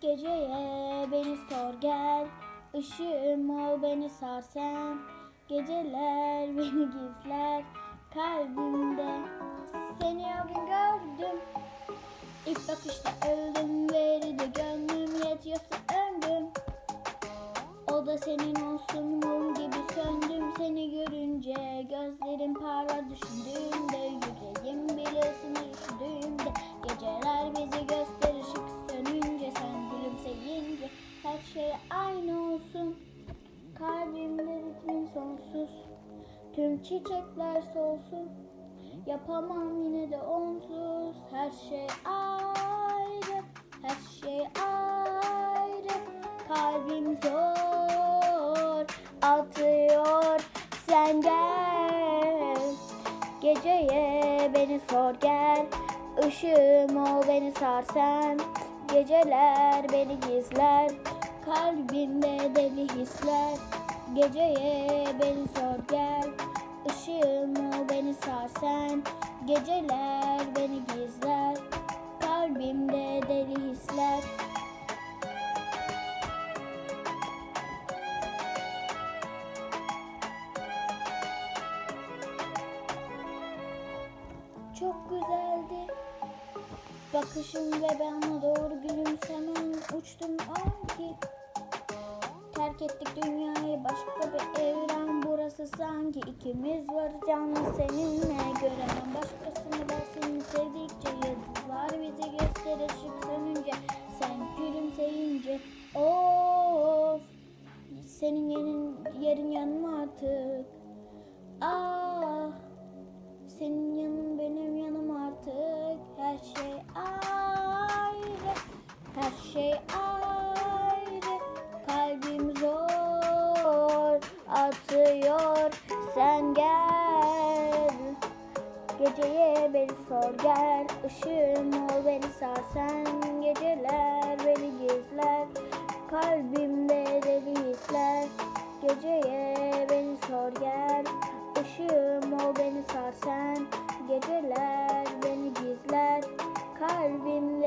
Geceye beni sor gel. Işığım ol beni sar sen. Geceler beni gizler. Kalbimde Seni o gün gördüm. İlk bakışta öldüm Veridi gönlüm yetiyorsa ömrüm O da senin olsun mum gibi söndüm. Seni görünce gözlerim parlar düşündüğümde Tüm çiçekler solsun. Yapamam yine de onsuz. Her şey ayrı Her şey ayrı. Kalbim zor Atıyor. Sen gel. Geceye beni sor gel. Işığım ol beni sar sen. Geceler beni gizler. Kalbimde deli hisler Geceye beni sor gel. Işığım ol beni sar sen. Geceler beni gizler. Kalbimde deli hisler. Çok güzeldi. Bakışın ve bana doğru gülümsemen Uçtum. An ki Terk ettik dünyayı başka bir evren Burası. Sanki ikimiz var canlı seninle. Göremem başkasını ben seni sevdikçe. Yıldızlar bizi gösterir ışık sönünce. Sen gülümseyince Of Senin yerin, yerin yanım artık. Ah senin yanın benim yanım artık. Her şey ayrı Her şey ayrı atıyor Sen gel. Geceye beni sor gel. Işığım ol beni sar. Sen Geceler beni gizler. Kalbimde deli hisler. Geceye beni sor gel. Işığım ol beni sar. Sen Geceler beni gizler. Kalbimde